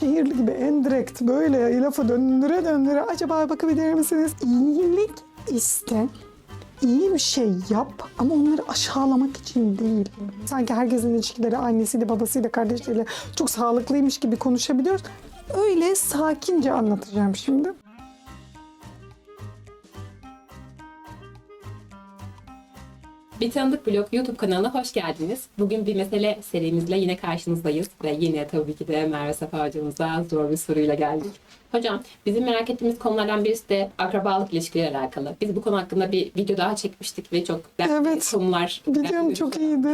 Şehirli gibi endirekt böyle lafı döndüre döndüre acaba bakabilir misiniz? İyilik iste. iyi bir şey yap ama onları aşağılamak için değil. Sanki herkesin ilişkileri annesiyle, babasıyla, kardeşleriyle çok sağlıklıymış gibi konuşabiliyoruz. Öyle sakince anlatacağım şimdi. Bir Tanıdık Blog YouTube kanalına hoş geldiniz. Bugün bir mesele serimizle yine karşınızdayız ve yine tabii ki de Merve Safa hocamıza zor bir soruyla geldik. Hocam bizim merak ettiğimiz konulardan birisi de akrabalık ilişkileri alakalı. Biz bu konu hakkında bir video daha çekmiştik ve çok Evet. konular. Biliyorum, çok iyiydi.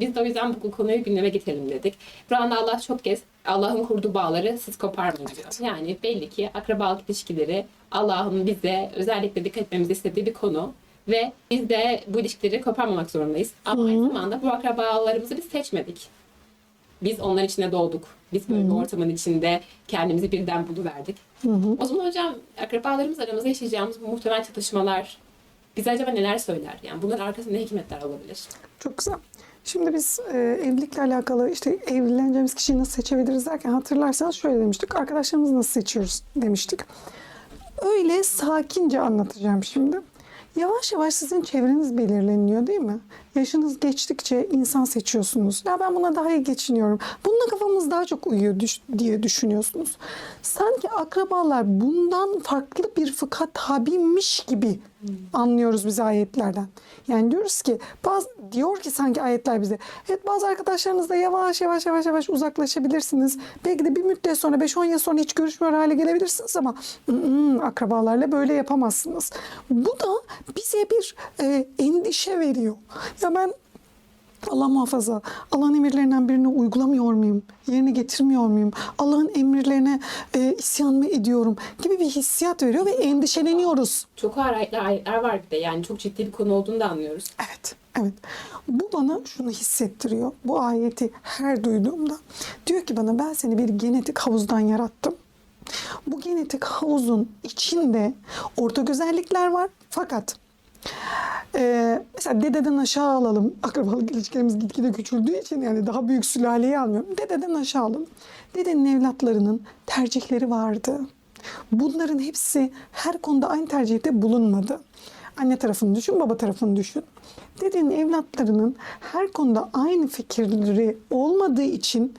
Biz de o yüzden bu konuyu gündeme getirelim dedik. Kur'an'da Allah çok kez Allah'ın kurduğu bağları siz koparmayın diyor. Yani belli ki akrabalık ilişkileri Allah'ın bize özellikle dikkat etmemizi istediği bir konu. Ve biz de bu ilişkileri koparmamak zorundayız. Ama aynı zamanda bu akrabalarımızı biz seçmedik. Biz onların içine doğduk. Biz böyle bir ortamın içinde kendimizi birden buluverdik. O zaman hocam akrabalarımız aramızda yaşayacağımız bu muhtemel çatışmalar bize acaba neler söyler? Yani bunların arkasında ne hikmetler olabilir? Çok güzel. Şimdi biz e, evlilikle alakalı işte evleneceğimiz kişiyi nasıl seçebiliriz derken hatırlarsanız şöyle demiştik. Arkadaşlarımızı nasıl seçiyoruz demiştik. Öyle sakince anlatacağım şimdi. Yavaş yavaş sizin çevreniz belirleniyor değil mi? Yaşınız geçtikçe insan seçiyorsunuz. Ya ben buna daha iyi geçiniyorum. Bununla kafamız daha çok uyuyor düş- diye düşünüyorsunuz. Sanki akrabalar bundan farklı bir fıkha tabiymiş gibi anlıyoruz biz ayetlerden. Yani diyoruz ki bazı diyor ki sanki ayetler bize. Evet bazı arkadaşlarınızla yavaş yavaş yavaş yavaş uzaklaşabilirsiniz. Belki de bir müddet sonra 5-10 yıl sonra hiç görüşmüyor hale gelebilirsiniz ama akrabalarla böyle yapamazsınız. Bu da bize bir e, endişe veriyor. Ya ben Allah muhafaza Allah'ın emirlerinden birini uygulamıyor muyum? Yerine getirmiyor muyum? Allah'ın emirlerine e, isyan mı ediyorum? Gibi bir hissiyat veriyor ve endişeleniyoruz. Çok ağır ayetler, var bir de. Yani çok ciddi bir konu olduğunu da anlıyoruz. Evet, evet. Bu bana şunu hissettiriyor. Bu ayeti her duyduğumda diyor ki bana ben seni bir genetik havuzdan yarattım. Bu genetik havuzun içinde ortak özellikler var. Fakat e, mesela dededen aşağı alalım. Akrabalık ilişkilerimiz gitgide küçüldüğü için yani daha büyük sülaleyi almıyorum. Dededen aşağı alalım. Dedenin evlatlarının tercihleri vardı. Bunların hepsi her konuda aynı tercihte bulunmadı. Anne tarafını düşün, baba tarafını düşün. Dedenin evlatlarının her konuda aynı fikirleri olmadığı için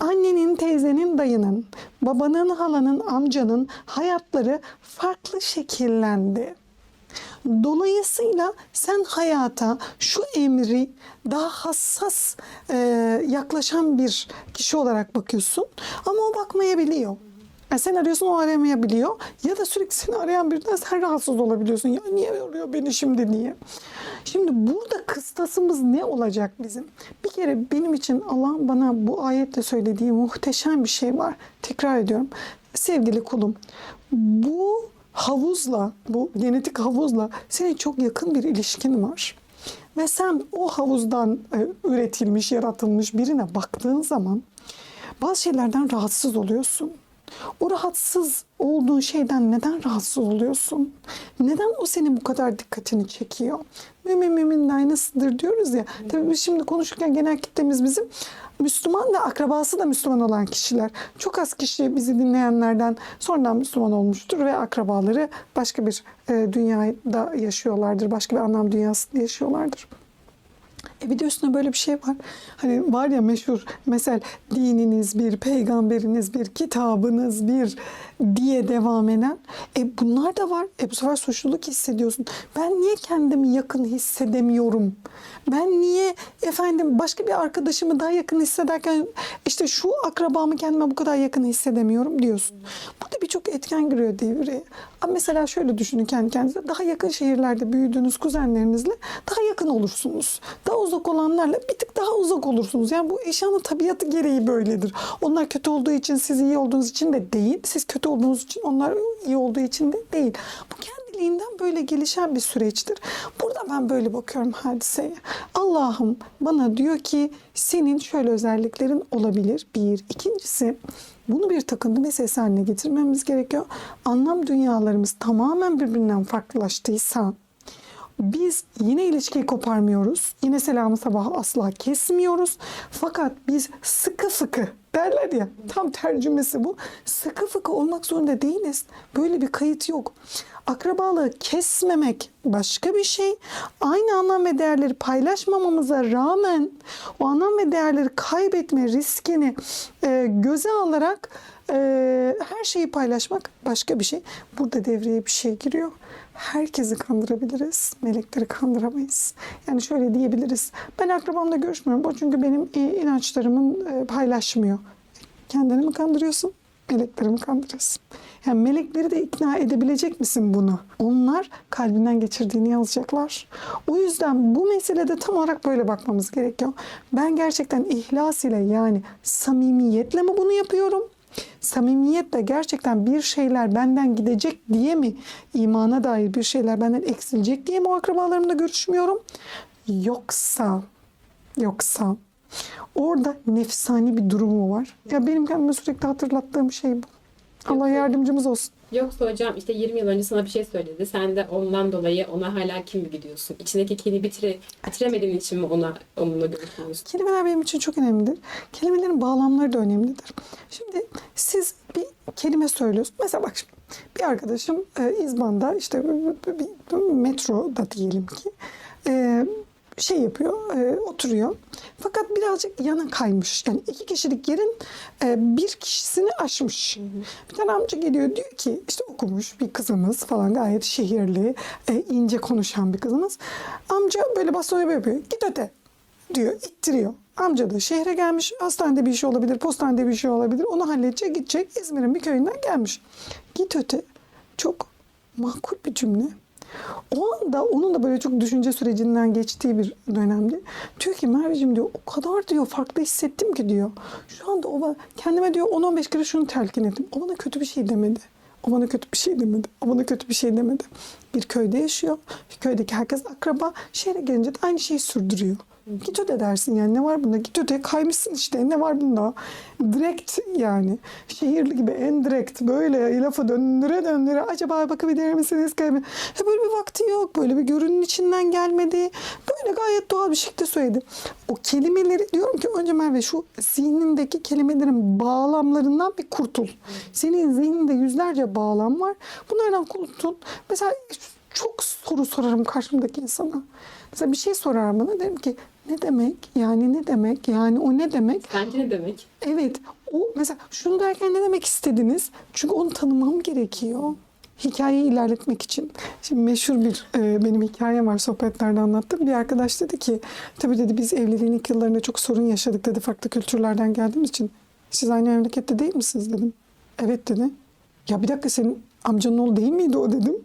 annenin, teyzenin, dayının, babanın, halanın, amcanın hayatları farklı şekillendi. Dolayısıyla sen hayata şu emri daha hassas e, yaklaşan bir kişi olarak bakıyorsun ama o bakmayabiliyor. Yani sen arıyorsun o aramayabiliyor ya da sürekli seni arayan birinden sen rahatsız olabiliyorsun. Ya niye arıyor beni şimdi diye. Şimdi burada kıstasımız ne olacak bizim? Bir kere benim için Allah'ın bana bu ayette söylediği muhteşem bir şey var. Tekrar ediyorum. Sevgili kulum bu havuzla, bu genetik havuzla senin çok yakın bir ilişkin var. Ve sen o havuzdan e, üretilmiş, yaratılmış birine baktığın zaman bazı şeylerden rahatsız oluyorsun. O rahatsız olduğun şeyden neden rahatsız oluyorsun? Neden o senin bu kadar dikkatini çekiyor? Mümin müminin aynasıdır diyoruz ya. Tabii biz şimdi konuşurken genel kitlemiz bizim Müslüman da akrabası da Müslüman olan kişiler. Çok az kişi bizi dinleyenlerden sonradan Müslüman olmuştur ve akrabaları başka bir e, dünyada yaşıyorlardır. Başka bir anlam dünyasında yaşıyorlardır. E bir de üstüne böyle bir şey var. Hani var ya meşhur mesela dininiz bir, peygamberiniz bir, kitabınız bir diye devam eden. E bunlar da var. E bu sefer suçluluk hissediyorsun. Ben niye kendimi yakın hissedemiyorum? Ben niye efendim başka bir arkadaşımı daha yakın hissederken işte şu akrabamı kendime bu kadar yakın hissedemiyorum diyorsun. Burada birçok etken giriyor devreye. Ama mesela şöyle düşünün kendi kendinize. Daha yakın şehirlerde büyüdüğünüz kuzenlerinizle daha yakın olursunuz. Daha uzak olanlarla bir tık daha uzak olursunuz. Yani bu eşyanın tabiatı gereği böyledir. Onlar kötü olduğu için siz iyi olduğunuz için de değil. Siz kötü olduğunuz için onlar iyi olduğu için de değil. Bu kendiliğinden böyle gelişen bir süreçtir. Burada ben böyle bakıyorum hadiseye. Allah'ım bana diyor ki senin şöyle özelliklerin olabilir. Bir. İkincisi bunu bir takıntı meselesi haline getirmemiz gerekiyor. Anlam dünyalarımız tamamen birbirinden farklılaştıysa biz yine ilişkiyi koparmıyoruz. Yine selamı sabah asla kesmiyoruz. Fakat biz sıkı sıkı derler ya. Tam tercümesi bu. Sıkı fıkı olmak zorunda değiliz. Böyle bir kayıt yok. Akrabalığı kesmemek başka bir şey. Aynı anlam ve değerleri paylaşmamamıza rağmen o anlam ve değerleri kaybetme riskini e, göze alarak e, her şeyi paylaşmak başka bir şey. Burada devreye bir şey giriyor. Herkesi kandırabiliriz. Melekleri kandıramayız. Yani şöyle diyebiliriz. Ben akrabamla görüşmüyorum. O çünkü benim e, inançlarımın e, paylaşmıyor. Kendini mi kandırıyorsun? Melekleri mi kandırıyorsun? Yani melekleri de ikna edebilecek misin bunu? Onlar kalbinden geçirdiğini yazacaklar. O yüzden bu meselede tam olarak böyle bakmamız gerekiyor. Ben gerçekten ihlas ile yani samimiyetle mi bunu yapıyorum? Samimiyetle gerçekten bir şeyler benden gidecek diye mi imana dair bir şeyler benden eksilecek diye mi o akrabalarımla görüşmüyorum? Yoksa yoksa orada nefsani bir durumu var. Ya benim kendime sürekli hatırlattığım şey bu. Allah yardımcımız olsun. Yoksa hocam işte 20 yıl önce sana bir şey söyledi. Sen de ondan dolayı ona hala kim gidiyorsun? İçindeki kini bitire, bitiremediğin için mi ona onunla görüşmüyorsun? Kelimeler benim için çok önemlidir. Kelimelerin bağlamları da önemlidir. Şimdi siz bir kelime söylüyorsunuz. Mesela bak şimdi bir arkadaşım e, İzban'da işte bir metroda diyelim ki e, şey yapıyor, e, oturuyor. Fakat birazcık yana kaymış. Yani iki kişilik yerin e, bir kişisini aşmış. Bir tane amca geliyor diyor ki işte okumuş bir kızımız falan gayet şehirli, e, ince konuşan bir kızımız. Amca böyle bastonla yapıyor. Git öte diyor, ittiriyor. Amca da şehre gelmiş, hastanede bir şey olabilir, postanede bir şey olabilir. Onu halledecek, gidecek. İzmir'in bir köyünden gelmiş. Git öte. Çok makul bir cümle. O anda onun da böyle çok düşünce sürecinden geçtiği bir dönemde. Diyor ki Merveciğim diyor o kadar diyor farklı hissettim ki diyor. Şu anda o kendime diyor 10-15 kere şunu telkin ettim. O bana kötü bir şey demedi. O bana kötü bir şey demedi. O bana kötü bir şey demedi. Bir köyde yaşıyor. Köydeki herkes akraba. Şehre gelince de aynı şeyi sürdürüyor. Git öde dersin yani ne var bunda? Git öde kaymışsın işte ne var bunda? Direkt yani şehirli gibi en direkt böyle lafı döndüre döndüre acaba bakabilir misiniz? Ya böyle bir vakti yok. Böyle bir görünün içinden gelmedi. Böyle gayet doğal bir şekilde söyledi. O kelimeleri diyorum ki önce Merve şu zihnindeki kelimelerin bağlamlarından bir kurtul. Senin zihninde yüzlerce bağlam var. Bunlardan kurtul. Mesela çok soru sorarım karşımdaki insana. Mesela bir şey sorar bana derim ki ne demek? Yani ne demek? Yani o ne demek? Sence ne demek? Evet. O mesela şunu derken ne demek istediniz? Çünkü onu tanımam gerekiyor. Hikayeyi ilerletmek için. Şimdi meşhur bir e, benim hikayem var sohbetlerde anlattım. Bir arkadaş dedi ki tabii dedi biz evliliğin ilk yıllarında çok sorun yaşadık dedi farklı kültürlerden geldiğimiz için. Siz aynı memlekette değil misiniz dedim. Evet dedi. Ya bir dakika senin amcanın oğlu değil miydi o dedim.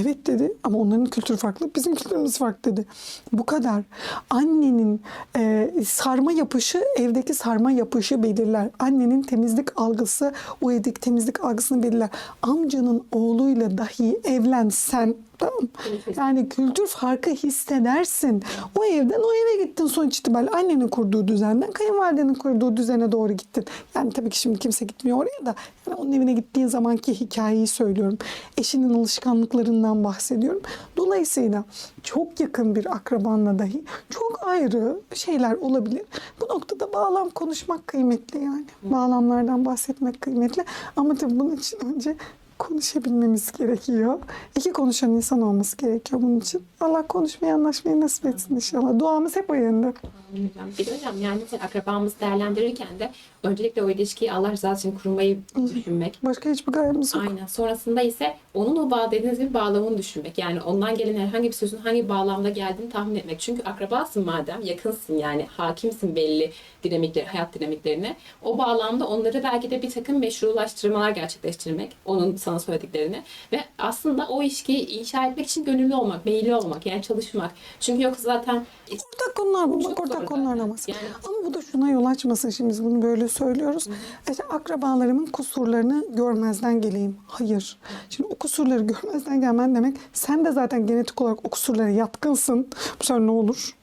evet dedi ama onların kültürü farklı bizim kültürümüz farklı dedi. Bu kadar. Annenin e, sarma yapışı evdeki sarma yapışı belirler. Annenin temizlik algısı o evdeki temizlik algısını belirler. Amcanın oğluyla dahi evlensen Tamam. Yani kültür farkı hissedersin. O evden o eve gittin sonuç itibariyle annenin kurduğu düzenden kayınvalidenin kurduğu düzene doğru gittin. Yani tabii ki şimdi kimse gitmiyor oraya da yani onun evine gittiğin zamanki hikayeyi söylüyorum. Eşinin alışkanlıklarından bahsediyorum. Dolayısıyla çok yakın bir akrabanla dahi çok ayrı şeyler olabilir. Bu noktada bağlam konuşmak kıymetli yani. Bağlamlardan bahsetmek kıymetli. Ama tabii bunun için önce konuşabilmemiz gerekiyor. İki konuşan insan olması gerekiyor bunun için. Allah konuşmayı anlaşmayı nasip etsin inşallah. Duamız hep o yönde. Hocam. Bir de hocam yani mesela akrabamızı değerlendirirken de öncelikle o ilişkiyi Allah rızası için kurmayı düşünmek. Başka hiçbir gayemiz yok. Aynen. Sonrasında ise onun o bağ dediğiniz gibi bağlamını düşünmek. Yani ondan gelen herhangi bir sözün hangi bağlamda geldiğini tahmin etmek. Çünkü akrabasın madem, yakınsın yani hakimsin belli dinamikleri, hayat dinamiklerine. O bağlamda onları belki de bir takım meşrulaştırmalar gerçekleştirmek. Onun sana söylediklerini. Ve aslında o ilişkiyi inşa etmek için gönüllü olmak, meyilli olmak. Yani çalışmak. Çünkü yoksa zaten Ortak konular bulmak, ortak zaten. bahsediyor. Yani- Ama bu da şuna yol açmasın şimdi biz bunu böyle söylüyoruz. İşte akrabalarımın kusurlarını görmezden geleyim. Hayır. Şimdi o kusurları görmezden gelmen demek sen de zaten genetik olarak o kusurlara yatkınsın. Bu sefer ne olur?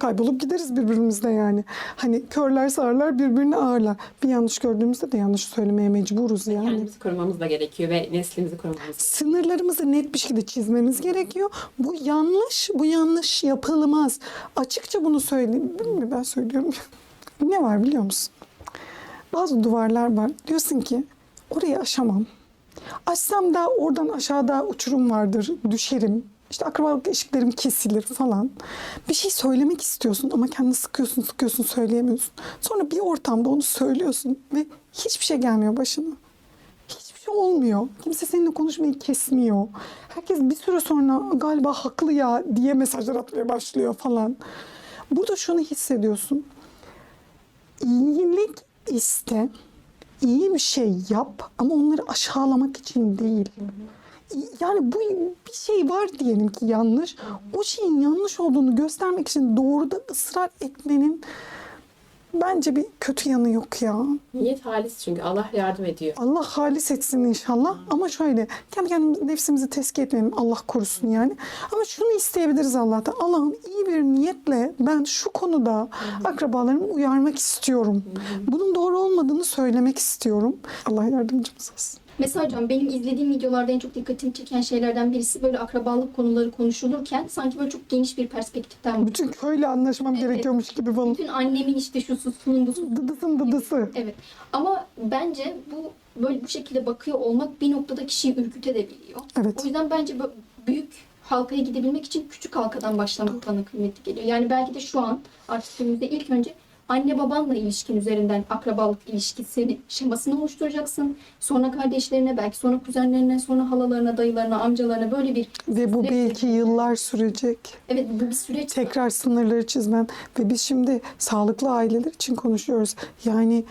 Kaybolup gideriz birbirimizde yani. Hani körler sağırlar birbirini ağırlar. Bir yanlış gördüğümüzde de yanlış söylemeye mecburuz yani. kendimizi korumamız da gerekiyor ve neslimizi korumamız gerekiyor. Sınırlarımızı net bir şekilde çizmemiz gerekiyor. Bu yanlış, bu yanlış yapılmaz. Açıkça bunu söyleyeyim. Ben söylüyorum. ne var biliyor musun? bazı duvarlar var. Diyorsun ki orayı aşamam. Aşsam da oradan aşağıda uçurum vardır. Düşerim. İşte akrabalık ilişkilerim kesilir falan. Bir şey söylemek istiyorsun ama kendini sıkıyorsun sıkıyorsun söyleyemiyorsun. Sonra bir ortamda onu söylüyorsun ve hiçbir şey gelmiyor başına. Hiçbir şey olmuyor. Kimse seninle konuşmayı kesmiyor. Herkes bir süre sonra galiba haklı ya diye mesajlar atmaya başlıyor falan. Burada şunu hissediyorsun. İyilik iste, iyi bir şey yap ama onları aşağılamak için değil. Yani bu bir şey var diyelim ki yanlış. O şeyin yanlış olduğunu göstermek için doğruda ısrar etmenin bence bir kötü yanı yok ya. Niyet halis çünkü Allah yardım ediyor. Allah halis etsin inşallah. Ama şöyle kendi kendimizi nefsimizi tezkiye etmeyelim. Allah korusun yani. Ama şunu isteyebiliriz Allah'tan. Allah'ım iyi bir niyetle ben şu konuda akrabalarımı uyarmak istiyorum. Bunun doğru olmadığını söylemek istiyorum. Allah yardımcımız olsun. Mesela hocam benim izlediğim videolarda en çok dikkatimi çeken şeylerden birisi böyle akrabalık konuları konuşulurken sanki böyle çok geniş bir perspektiften Bütün köyle anlaşmam Evet. gerekiyormuş gibi falan. bütün annemin işte şu susunun bu. Dıdısın dıdısı. Evet. Ama bence bu böyle bu şekilde bakıyor olmak bir noktada kişiyi ürkütebiliyor. Evet. O yüzden bence bu büyük halkaya gidebilmek için küçük halkadan başlamak bana kıymetli geliyor. Yani belki de şu an artık günümüzde ilk önce anne babanla ilişkin üzerinden akrabalık ilişkisini şemasını oluşturacaksın. Sonra kardeşlerine, belki sonra kuzenlerine, sonra halalarına, dayılarına, amcalarına böyle bir Ve bu süreç- belki yıllar sürecek. evet bu bir süreç. tekrar sınırları çizmen ve biz şimdi sağlıklı aileler için konuşuyoruz. Yani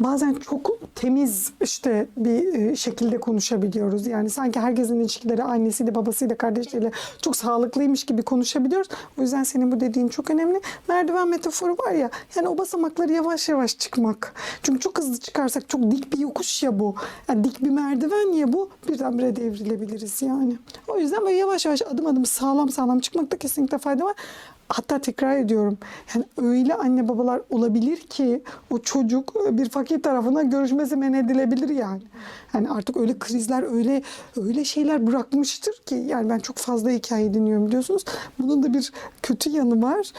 bazen çok temiz işte bir e, şekilde konuşabiliyoruz. Yani sanki herkesin ilişkileri annesiyle, babasıyla, kardeşleriyle çok sağlıklıymış gibi konuşabiliyoruz. O yüzden senin bu dediğin çok önemli. Merdiven metaforu var ya yani o basamakları yavaş yavaş çıkmak. Çünkü çok hızlı çıkarsak çok dik bir yokuş ya bu. Yani dik bir merdiven ya bu birdenbire devrilebiliriz yani. O yüzden böyle yavaş yavaş adım adım sağlam sağlam çıkmakta kesinlikle fayda var. Hatta tekrar ediyorum. Yani öyle anne babalar olabilir ki o çocuk bir fakir tarafına görüşmesi men edilebilir yani. Yani artık öyle krizler öyle öyle şeyler bırakmıştır ki yani ben çok fazla hikaye dinliyorum biliyorsunuz. Bunun da bir kötü yanı var.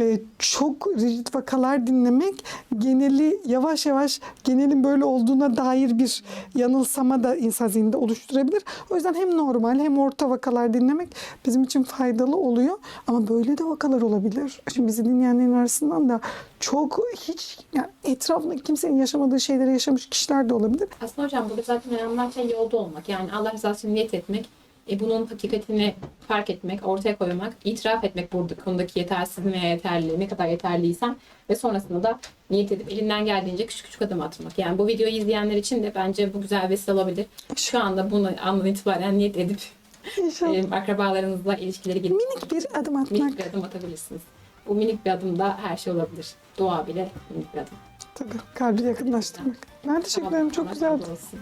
Ee, çok rigid vakalar dinlemek geneli yavaş yavaş genelin böyle olduğuna dair bir yanılsama da insan zihninde oluşturabilir. O yüzden hem normal hem orta vakalar dinlemek bizim için faydalı oluyor. Ama böyle de vakalar olabilir. Şimdi bizi dinleyenlerin arasından da çok hiç yani etrafında kimsenin yaşamadığı şeyleri yaşamış kişiler de olabilir. Aslında hocam burada zaten önemli olan şey yolda olmak. Yani Allah rızası niyet etmek, e, bunun hakikatini fark etmek, ortaya koymak, itiraf etmek burada konudaki yetersizliğin veya yeterliliği, ne kadar yeterliysen ve sonrasında da niyet edip elinden geldiğince küçük küçük adım atmak. Yani bu videoyu izleyenler için de bence bu güzel vesile olabilir. Şu anda bunu andan itibaren niyet edip İnşallah. e, akrabalarınızla ilişkileri gelip Minik bir adım atmak. minik bir adım atabilirsiniz. Bu minik bir adımda her şey olabilir. Dua bile minik bir adım. Tabii kalbi yakınlaştırmak. Ben teşekkür ederim. Çok Allah güzeldi. olsun.